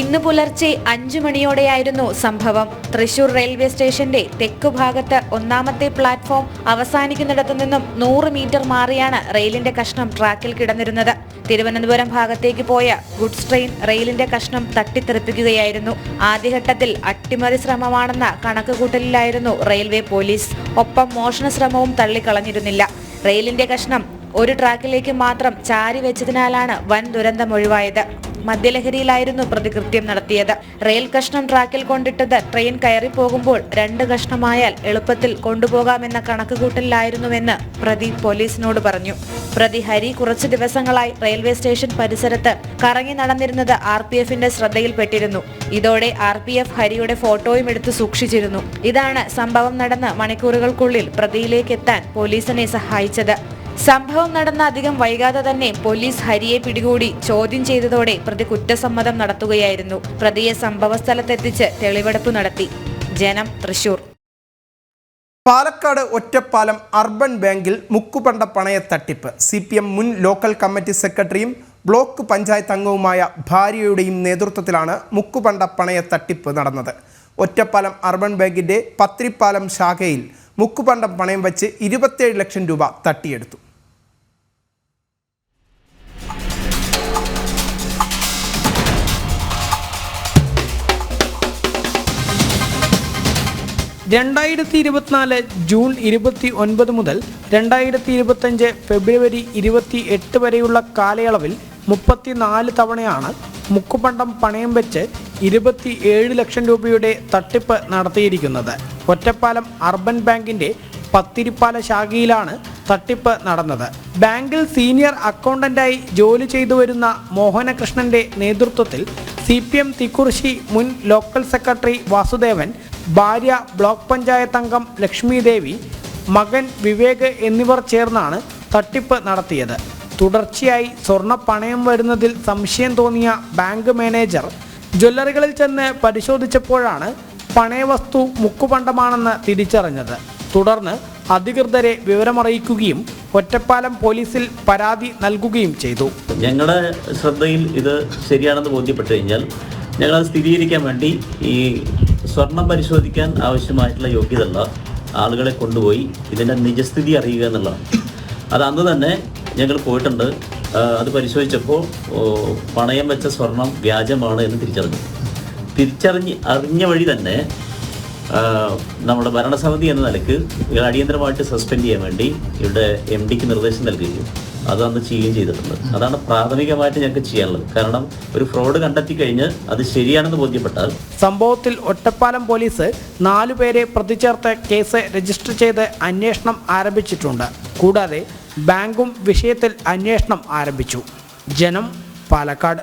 ഇന്ന് പുലർച്ചെ അഞ്ചു മണിയോടെയായിരുന്നു സംഭവം. തൃശൂർ റെയിൽവേ സ്റ്റേഷന്റെ തെക്കു ഭാഗത്ത് ഒന്നാമത്തെ പ്ലാറ്റ്ഫോം അവസാനിക്കുന്നിടത്തു നിന്നും നൂറ് മീറ്റർ മാറിയാണ് റെയിലിന്റെ കഷ്ണം ട്രാക്കിൽ കിടന്നിരുന്നത്. തിരുവനന്തപുരം ഭാഗത്തേക്ക് പോയ ഗുഡ്സ് ട്രെയിൻ റെയിലിന്റെ കഷ്ണം തട്ടിത്തെറിപ്പിക്കുകയായിരുന്നു. ആദ്യഘട്ടത്തിൽ അട്ടിമറി ശ്രമമാണെന്ന കണക്കുകൂട്ടലിലായിരുന്നു റെയിൽവേ പോലീസ്. ഒപ്പം മോഷണ ശ്രമവും തള്ളിക്കളഞ്ഞിരുന്നില്ല. റെയിലിന്റെ കഷ്ണം ഒരു ട്രാക്കിലേക്ക് മാത്രം ചാരി വെച്ചതിനാലാണ് വൻ ദുരന്തം ഒഴിവായത്. മദ്യലഹരിയിലായിരുന്നു പ്രതി കൃത്യം നടത്തിയത്. റെയിൽ കഷ്ണം ട്രാക്കിൽ കൊണ്ടിട്ടത് ട്രെയിൻ കയറി പോകുമ്പോൾ രണ്ട് കഷ്ണമായാൽ എളുപ്പത്തിൽ കൊണ്ടുപോകാമെന്ന കണക്കുകൂട്ടലിലായിരുന്നുവെന്ന് പ്രതി പോലീസിനോട് പറഞ്ഞു. പ്രതി ഹരി കുറച്ചു ദിവസങ്ങളായി റെയിൽവേ സ്റ്റേഷൻ പരിസരത്ത് കറങ്ങി നടന്നിരുന്നത് ആർ പി എഫിന്റെ ശ്രദ്ധയിൽപ്പെട്ടിരുന്നു. ഇതോടെ ആർ പി എഫ് ഹരിയുടെ ഫോട്ടോയും എടുത്ത് സൂക്ഷിച്ചിരുന്നു. ഇതാണ് സംഭവം നടന്ന് മണിക്കൂറുകൾക്കുള്ളിൽ പ്രതിയിലേക്ക് എത്താൻ പോലീസിനെ സഹായിച്ചത്. സംഭവം നടന്ന അധികം വൈകാതെ തന്നെ പോലീസ് ഹരിയെ പിടികൂടി ചോദ്യം ചെയ്തതോടെ പ്രതി കുറ്റസമ്മതം നടത്തുകയായിരുന്നു. പ്രതിയെ സംഭവസ്ഥലത്തെത്തിച്ച് തെളിവെടുപ്പ് നടത്തി. ജനം തൃശൂർ. പാലക്കാട് ഒറ്റപ്പാലം അർബൻ ബാങ്കിൽ മുക്കുപണ്ട പണയ തട്ടിപ്പ്. സി പി എം മുൻ ലോക്കൽ കമ്മിറ്റി സെക്രട്ടറിയും ബ്ലോക്ക് പഞ്ചായത്ത് അംഗവുമായ ഭാര്യയുടെയും നേതൃത്വത്തിലാണ് മുക്കുപണ്ട പണയ തട്ടിപ്പ് നടന്നത്. ഒറ്റപ്പാലം അർബൻ ബാങ്കിന്റെ പത്രിപ്പാലം ശാഖയിൽ മുക്കുപണ്ടം പണയം വച്ച് ഇരുപത്തേഴ് ലക്ഷം രൂപ തട്ടിയെടുത്തു. രണ്ടായിരത്തി ഇരുപത്തിനാല് ജൂൺ ഇരുപത്തി ഒൻപത് മുതൽ രണ്ടായിരത്തി ഇരുപത്തഞ്ച് ഫെബ്രുവരി ഇരുപത്തി എട്ട് വരെയുള്ള കാലയളവിൽ മുപ്പത്തിനാല് തവണയാണ് മുക്കുപണ്ടം പണയം വെച്ച് ഇരുപത്തി ഏഴ് ലക്ഷം രൂപയുടെ തട്ടിപ്പ് നടത്തിയിരിക്കുന്നത്. ഒറ്റപ്പാലം അർബൻ ബാങ്കിന്റെ പത്തിരിപ്പാല ശാഖയിലാണ് തട്ടിപ്പ് നടന്നത്. ബാങ്കിൽ സീനിയർ അക്കൗണ്ടന്റായി ജോലി ചെയ്തു വരുന്ന മോഹനകൃഷ്ണന്റെ നേതൃത്വത്തിൽ സി പി എം തിക്കുറിശി മുൻ ലോക്കൽ സെക്രട്ടറി വാസുദേവൻ ഭാര്യ ബ്ലോക്ക് പഞ്ചായത്ത് അംഗം ലക്ഷ്മി ദേവി മകൻ വിവേക് എന്നിവർ ചേർന്നാണ് തട്ടിപ്പ് നടത്തിയത്. തുടർച്ചയായി സ്വർണ പണയം വരുന്നതിൽ സംശയം തോന്നിയ ബാങ്ക് മാനേജർ ജ്വല്ലറികളിൽ ചെന്ന് പരിശോധിച്ചപ്പോഴാണ് പണയവസ്തു മുക്കുപണ്ടമാണെന്ന് തിരിച്ചറിഞ്ഞത്. തുടർന്ന് അധികൃതരെ വിവരമറിയിക്കുകയും ഒറ്റപ്പാലം പോലീസിൽ പരാതി നൽകുകയും ചെയ്തു. ഞങ്ങളുടെ ശ്രദ്ധയിൽ ഇത് ശരിയാണെന്ന് ബോധ്യപ്പെട്ടു കഴിഞ്ഞാൽ ഞങ്ങളത് സ്ഥിരീകരിക്കാൻ വേണ്ടി ഈ സ്വർണം പരിശോധിക്കാൻ ആവശ്യമായിട്ടുള്ള യോഗ്യതയുള്ള ആളുകളെ കൊണ്ടുപോയി ഇതിന്റെ നിജസ്ഥിതി അറിയുക എന്നുള്ളതാണ്. അത് അന്ന് തന്നെ ഞങ്ങൾ പോയിട്ടുണ്ട്. അത് പരിശോധിച്ചപ്പോൾ പണയം വെച്ച സ്വർണം വ്യാജമാണ് എന്ന് തിരിച്ചറിഞ്ഞു. തിരിച്ചറിഞ്ഞ് അറിഞ്ഞ വഴി തന്നെ നമ്മുടെ ഭരണസമിതി എന്ന നിലയ്ക്ക് അടിയന്തരമായിട്ട് സസ്പെൻഡ് ചെയ്യാൻ വേണ്ടി ഇവിടെ എം ഡിക്ക് നിർദ്ദേശം നൽകുകയും അത് അന്ന് ചെയ്യുകയും ചെയ്തിട്ടുണ്ട് അതാണ് പ്രാഥമികമായിട്ട് ഞങ്ങൾക്ക് ചെയ്യാനുള്ളത്. കാരണം ഒരു ഫ്രോഡ് കണ്ടെത്തി കഴിഞ്ഞ് അത് ശരിയാണെന്ന് ബോധ്യപ്പെട്ടാൽ സംഭവത്തിൽ ഒറ്റപ്പാലം പോലീസ് നാലുപേരെ പ്രതി ചേർത്ത് കേസ് രജിസ്റ്റർ ചെയ്ത് അന്വേഷണം ആരംഭിച്ചിട്ടുണ്ട്. കൂടാതെ ബാങ്കും വിഷയത്തിൽ അന്വേഷണം ആരംഭിച്ചു. ജനം പാലക്കാട്.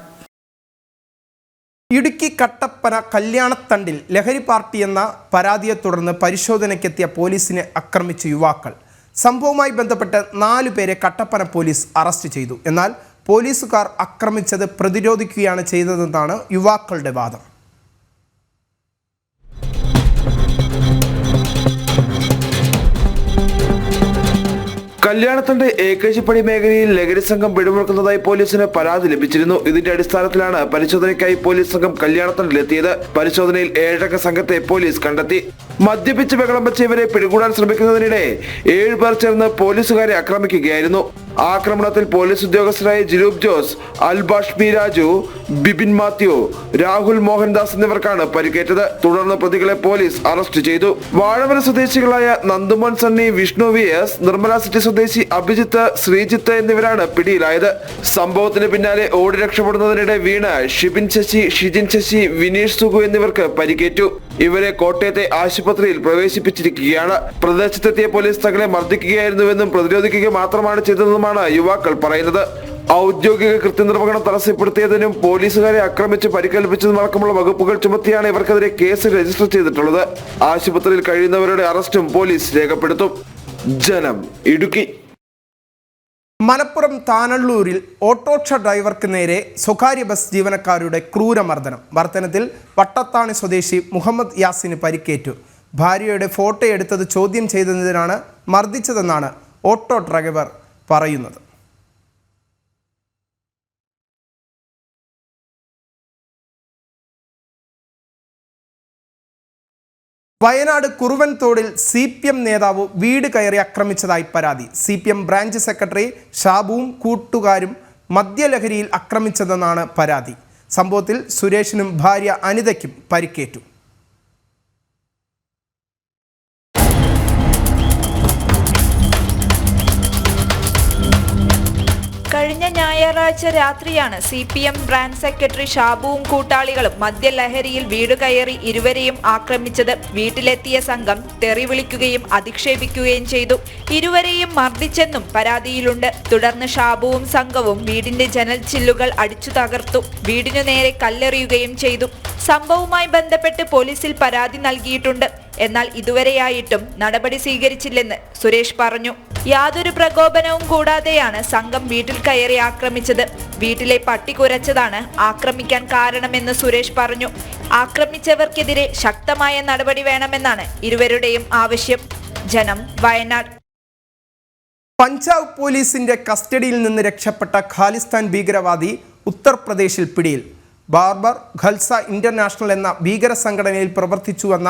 ഇടുക്കി കട്ടപ്പന കല്യാണത്തണ്ടിൽ ലഹരി പാർട്ടി എന്ന പരാതിയെ തുടർന്ന് പരിശോധനയ്ക്കെത്തിയ പോലീസിനെ ആക്രമിച്ച യുവാക്കൾ. സംഭവവുമായി ബന്ധപ്പെട്ട് നാലു പേരെ കട്ടപ്പന പോലീസ് അറസ്റ്റ് ചെയ്തു. എന്നാൽ പോലീസുകാർ ആക്രമിച്ചത് പ്രതിരോധിക്കുകയാണ് ചെയ്തതെന്നാണ് യുവാക്കളുടെ വാദം. കല്യാണത്തിന്റെ ഏകശിപ്പണി മേഖലയിൽ ലഹരി സംഘം പിടിമുറുക്കുന്നതായി പോലീസിന് പരാതി ലഭിച്ചിരുന്നു. ഇതിന്റെ അടിസ്ഥാനത്തിലാണ് പരിശോധനയ്ക്കായി പോലീസ് സംഘം കല്യാണത്തണ്ടിലെത്തിയത് പരിശോധനയിൽ ഏഴംഗ സംഘത്തെ പോലീസ് കണ്ടെത്തി. മദ്യപിച്ച് ബഹളം വെച്ച് ഇവരെ പിടികൂടാൻ ശ്രമിക്കുന്നതിനിടെ ഏഴ് പേർ ചേർന്ന് പോലീസുകാരെ ആക്രമിക്കുകയായിരുന്നു. ആക്രമണത്തിൽ പോലീസ് ഉദ്യോഗസ്ഥരായ ജിലൂബ് ജോസ് അൽബാഷ് രാജു ബിബിൻ മാത്യു രാഹുൽ മോഹൻദാസ് എന്നിവർക്കാണ് പരിക്കേറ്റത്. തുടർന്ന് പ്രതികളെ പോലീസ് അറസ്റ്റ് ചെയ്തു. വാഴവര സ്വദേശികളായ Nandumon Sunny Vishnu V S Nirmala city സ്വദേശി അഭിജിത്ത് ശ്രീജിത്ത് എന്നിവരാണ് പിടിയിലായത്. സംഭവത്തിന് പിന്നാലെ ഓടി രക്ഷപ്പെടുന്നതിനിടെ വീണ ഷിബിൻ ശശി ഷിജിൻ ശശി വിനീഷ് സുഗു എന്നിവർക്ക് പരിക്കേറ്റു. ഇവരെ കോട്ടയത്തെ ആശുപത്രിയിൽ പ്രവേശിപ്പിച്ചിരിക്കുകയാണ്. പ്രദേശത്തെത്തിയ പോലീസ് തങ്ങളെ മർദ്ദിക്കുകയായിരുന്നുവെന്നും പ്രതിരോധിക്കുക മാത്രമാണ് ചെയ്തതെന്നുമാണ് യുവാക്കൾ പറയുന്നത്. ഔദ്യോഗിക കൃത്യനിർവഹണം തടസ്സപ്പെടുത്തിയതിനും പോലീസുകാരെ ആക്രമിച്ച് പരിക്കേൽപ്പിച്ചതും അടക്കമുള്ള വകുപ്പുകൾ ചുമത്തിയാണ് ഇവർക്കെതിരെ കേസ് രജിസ്റ്റർ ചെയ്തിട്ടുള്ളത്. ആശുപത്രിയിൽ കഴിയുന്നവരുടെ അറസ്റ്റും പോലീസ് രേഖപ്പെടുത്തും. ജനം ഇടുക്കി. മലപ്പുറം താനള്ളൂരിൽ ഓട്ടോറിക്ഷ ഡ്രൈവർക്ക് നേരെ സ്വകാര്യ ബസ് ജീവനക്കാരുടെ ക്രൂരമർദ്ദനം. മർദ്ദനത്തിൽ വട്ടത്താണി സ്വദേശി മുഹമ്മദ് യാസിന് പരിക്കേറ്റു. ഭാര്യയുടെ ഫോട്ടോ എടുത്തത് ചോദ്യം ചെയ്തതിനാണ് മർദ്ദിച്ചതെന്നാണ് ഓട്ടോ ഡ്രൈവർ പറയുന്നത്. വയനാട് കുറുവൻതോടിൽ സി പി എം നേതാവ് വീട് കയറി ആക്രമിച്ചതായി പരാതി. C P M branch secretary ഷാബുവും കൂട്ടുകാരും മദ്യലഹരിയിൽ ആക്രമിച്ചതെന്നാണ് പരാതി. സംഭവത്തിൽ സുരേഷിനും ഭാര്യ അനിതയ്ക്കും പരിക്കേറ്റു. കഴിഞ്ഞ ഞായറാഴ്ച രാത്രിയാണ് C P M branch secretary ഷാബുവും കൂട്ടാളികളും മദ്യലഹരിയിൽ വീട് കയറി ഇരുവരെയും ആക്രമിച്ചത് വീട്ടിലെത്തിയ സംഘം തെറി വിളിക്കുകയും അധിക്ഷേപിക്കുകയും ചെയ്തു. ഇരുവരെയും മർദ്ദിച്ചെന്നും പരാതിയിലുണ്ട്. തുടർന്ന് ഷാബുവും സംഘവും വീടിന്റെ ജനൽ ചില്ലുകൾ അടിച്ചു തകർത്തു. വീടിനു നേരെ കല്ലെറിയുകയും ചെയ്തു. സംഭവവുമായി ബന്ധപ്പെട്ട് പോലീസിൽ പരാതി നൽകിയിട്ടുണ്ട്. എന്നാൽ ഇതുവരെയായിട്ടും നടപടി സ്വീകരിച്ചില്ലെന്ന് സുരേഷ് പറഞ്ഞു. യാതൊരു പ്രകോപനവും കൂടാതെയാണ് സംഘം വീട്ടിൽ കയറി ആക്രമിച്ചത്. വീട്ടിലെ പട്ടി കുരച്ചതാണ് ആക്രമിക്കാൻ കാരണമെന്ന് സുരേഷ് പറഞ്ഞു. ആക്രമിച്ചവർക്കെതിരെ ശക്തമായ നടപടി വേണമെന്നാണ് ഇരുവരുടെയും ആവശ്യം. ജനം വയനാട്. പഞ്ചാബ് പോലീസിന്റെ കസ്റ്റഡിയിൽ നിന്ന് രക്ഷപ്പെട്ട ഖാലിസ്ഥാൻ ഭീകരവാദി ഉത്തർപ്രദേശിൽ പിടിയിൽ. ബാർബർ ഖൽസ ഇന്റർനാഷണൽ എന്ന ഭീകര സംഘടനയിൽ പ്രവർത്തിച്ചുവെന്ന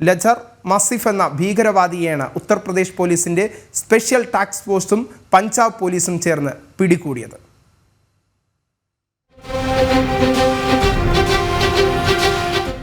ലജർ മസിഫ് എന്ന ഭീകരവാദിയെയാണ് ഉത്തർപ്രദേശ് പോലീസിന്റെ സ്പെഷ്യൽ ടാക്സ് ഫോഴ്സും പഞ്ചാബ് പോലീസും ചേർന്ന് പിടികൂടിയത്.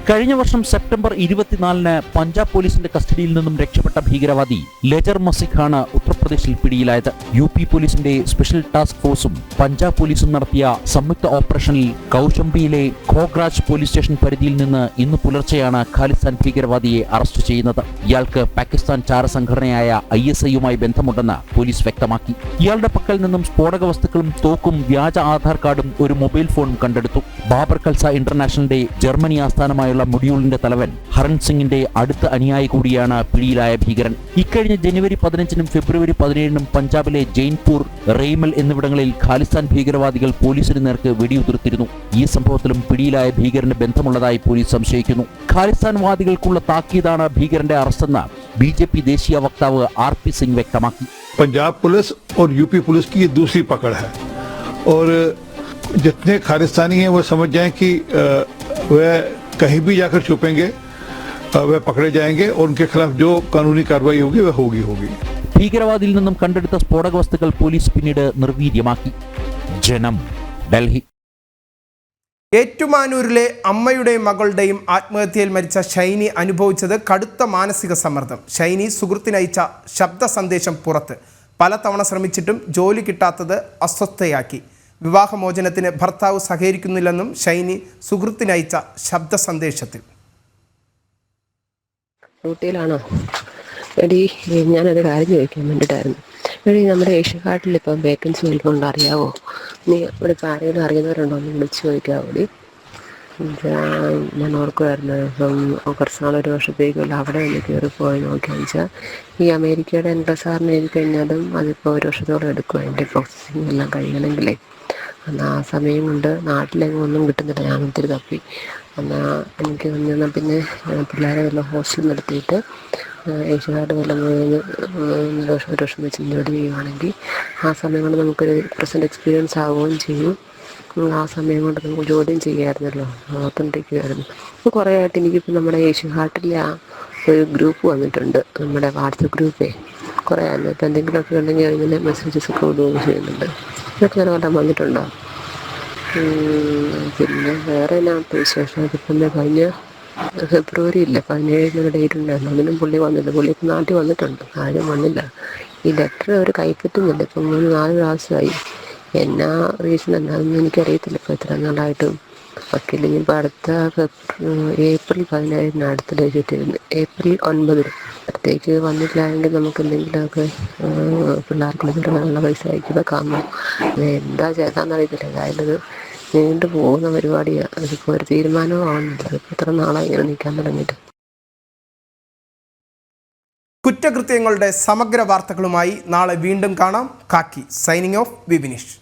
കഴിഞ്ഞ വർഷം സെപ്റ്റംബർ ഇരുപത്തിനാലിന് പഞ്ചാബ് പോലീസിന്റെ കസ്റ്റഡിയിൽ നിന്നും രക്ഷപ്പെട്ട ഭീകരവാദി ലെജർ മസിഖാണ് ഉത്തർപ്രദേശിൽ പിടിയിലായത്. യു പി പോലീസിന്റെ സ്പെഷ്യൽ ടാസ്ക് ഫോഴ്സും പഞ്ചാബ് പോലീസും നടത്തിയ സംയുക്ത ഓപ്പറേഷനിൽ കൌശംബിയിലെ ഖോഗ്രാജ് പോലീസ് സ്റ്റേഷൻ പരിധിയിൽ നിന്ന് ഇന്ന് പുലർച്ചെയാണ് ഖാലിസ്ഥാൻ ഭീകരവാദിയെ അറസ്റ്റ് ചെയ്യുന്നത്. ഇയാൾക്ക് പാകിസ്ഥാൻ ചാരസംഘടനയായ ഐ എസ് ഐയുമായി ബന്ധമുണ്ടെന്ന് പോലീസ് വ്യക്തമാക്കി. ഇയാളുടെ പക്കൽ നിന്നും സ്ഫോടക വസ്തുക്കളും തോക്കും വ്യാജ ആധാർ കാർഡും ഒരു മൊബൈൽ ഫോണും കണ്ടെടുത്തു. ബാബർ കൽസ ഇന്റർനാഷണലിന്റെ ജർമ്മനി ആസ്ഥാനമായുള്ള മൊഡ്യൂളിന്റെ തലവൻ ഹരൺ സിംഗിന്റെ അടുത്ത അനുയായി കൂടിയാണ് പിടിയിലായ ഭീകരൻ. ഇക്കഴിഞ്ഞ ജനുവരി പതിനഞ്ചിനും ഫെബ്രുവരി പതിനേഴിനും പഞ്ചാബിലെ ജെയിൻപൂർ റെയ്മൽ എന്നിവിടങ്ങളിൽ ഖാലിസ്ഥാൻ ഭീകരവാദികൾ പോലീസിന് നേർക്ക് വെടിയുതിർത്തിരുന്നു. ഈ സംഭവത്തിലും പിടിയിലായ ഭീകരന് ബന്ധമുള്ളതായി പോലീസ് സംശയിക്കുന്നു. ഖാലിസ്ഥാൻ വാദികൾക്കുള്ള താക്കീതാണ് ഭീകരന്റെ അറസ്റ്റെന്ന് ബി ജെ പി ദേശീയ വക്താവ് ആർ പി സിംഗ് വ്യക്തമാക്കി. Punjab police U P police കി ദൂസരി പക്കഡ് जितने खालिस्तानी हैं वो समझ जाएं कि अ, वह कहीं भी जाकर छुपेंगे अ, वह पकड़े जाएंगे और उनके खिलाफ जो कानूनी कार्रवाई होगी वह होगी होगी ഭീകരവാദിയിൽ നിന്നും കണ്ടെടുത്ത സ്ഫോടക വസ്തുക്കൾ പോലീസ് പിന്നീട് നിർവീര്യമാക്കി ജനം ഡൽഹി ഏറ്റുമാനൂരിലെ അമ്മയുടെയും മകളുടെയും ആത്മഹത്യയിൽ മരിച്ച ഷൈനി അനുഭവിച്ചത് കടുത്ത മാനസിക സമ്മർദ്ദം ഷൈനി സുഹൃത്തിനയച്ച ശബ്ദ സന്ദേശം പുറത്ത് പലതവണ ശ്രമിച്ചിട്ടും ജോലി കിട്ടാത്തത് അസ്വസ്ഥയാക്കി വിവാഹമോചനത്തിന് ഭർത്താവ് സഹകരിക്കുന്നില്ലെന്നും ഷൈനി സുഹൃത്തിനയച്ച ശബ്ദ സന്ദേശത്തിൽ. ഊട്ടിയിലാണോ? എടി ഞാനൊരു കാര്യം ചോദിക്കാൻ വേണ്ടിയിട്ടായിരുന്നു. എടി നമ്മുടെ ഏഷ്യക്കാട്ടിൽ ഇപ്പം വേക്കൻസി വല്ലതും അറിയാവോ? നീ ഇവിടെ ഇപ്പം ആരെങ്കിലും അറിയുന്നവരുണ്ടോ? ഒന്ന് വിളിച്ച് ചോദിക്കാവോ? എടി ഞാൻ- ഓർക്കുമായിരുന്നു ഇപ്പം കുറച്ച് നാളൊരു വർഷത്തേക്കുള്ള അവിടെ ഒന്ന് കയറി പോയി നോക്കിയാൽ വെച്ചാൽ ഈ അമേരിക്കയുടെ എൻട്രസാറിന് എഴുതി കഴിഞ്ഞാലും അതിപ്പോൾ ഒരു വർഷത്തോളം എടുക്കും അതിന്റെ പ്രോസസ്സിങ് എല്ലാം കഴിയണമെങ്കിലേ. എന്നാൽ ആ സമയം കൊണ്ട് നാട്ടിലെങ്ങും ഒന്നും കിട്ടുന്നില്ല. ഞാൻ ഒത്തിരി തപ്പി. എന്നാൽ എനിക്ക് എന്നാൽ പിന്നെ പിള്ളേരെ വല്ല ഹോസ്റ്റലിൽ നിർത്തിയിട്ട് ഏഷ്യക്കാട് വല്ല മൂന്ന് ഒരു വർഷം ഒരു വർഷം വെച്ച് ജോലി ചെയ്യുവാണെങ്കിൽ ആ സമയം കൊണ്ട് നമുക്കൊരു പ്രസന്റ് എക്സ്പീരിയൻസ് ആവുകയും ചെയ്യും. ആ സമയം കൊണ്ട് നമുക്ക് ജോലിയും ചെയ്യാമായിരുന്നല്ലോ. ഓർത്തുകൊണ്ടിരിക്കുമായിരുന്നു ഇപ്പോൾ കുറേ ആയിട്ട് എനിക്കിപ്പോൾ നമ്മുടെ ഏഷ്യൻ ഹാർട്ടിലെ ആ ഒരു ഗ്രൂപ്പ് വന്നിട്ടുണ്ട്. നമ്മുടെ വാട്സപ്പ് ഗ്രൂപ്പേ കുറേ ആയിരുന്നു ഇപ്പോൾ എന്തെങ്കിലുമൊക്കെ ഉണ്ടെങ്കിൽ അതിങ്ങനെ മെസ്സേജസ് ഒക്കെ വിടുകയും ചെയ്യുന്നുണ്ട്. ഇതൊക്കെ ഞാൻ വല്ലതും വന്നിട്ടുണ്ടോ? പിന്നെ വേറെ എന്നാ വിശേഷം? അതിപ്പം കഴിഞ്ഞ ഫെബ്രുവരി ഇല്ല? പതിനേഴിന് ഡേറ്റ് ഉണ്ടായിരുന്നു. അതിനും പുള്ളി വന്നില്ല. പുള്ളി ഇപ്പം നാട്ടിൽ വന്നിട്ടുണ്ട്. ആരും വന്നില്ല. ഈ ലെറ്റർ അവർ കൈപ്പറ്റുന്നില്ല ഇപ്പം മൂന്ന് നാല് പ്രാവശ്യമായി. എന്നാ റീസൺ എന്താണെന്ന് എനിക്കറിയത്തില്ല. ഇപ്പോൾ ഇത്ര നാളായിട്ടും. വക്കീൽ ഇപ്പോൾ അടുത്ത ഏപ്രിൽ പതിനേഴിന് അടുത്ത ഡേറ്റ് ഏപ്രിൽ ഒൻപതിന്. അടുത്തേക്ക് വന്നിട്ടില്ലെങ്കിൽ നമുക്ക് എന്തെങ്കിലുമൊക്കെ പിള്ളേർക്ക് നല്ല പൈസ അയക്കുക കാണും എന്താ ചെയ്താന്ന് അറിയത്തില്ല. ഏതായാലും നീണ്ടു പോകുന്ന പരിപാടിയാണ് അതിപ്പോൾ ഒരു തീരുമാനവും ആവുന്നില്ല ഇത്ര നാളായി ഇങ്ങനെ നിൽക്കാൻ തുടങ്ങിയിട്ട്. കുറ്റകൃത്യങ്ങളുടെ സമഗ്ര വാർത്തകളുമായി നാളെ വീണ്ടും കാണാം. കാക്കി സൈനിങ് ഓഫ് വിബിനിഷ്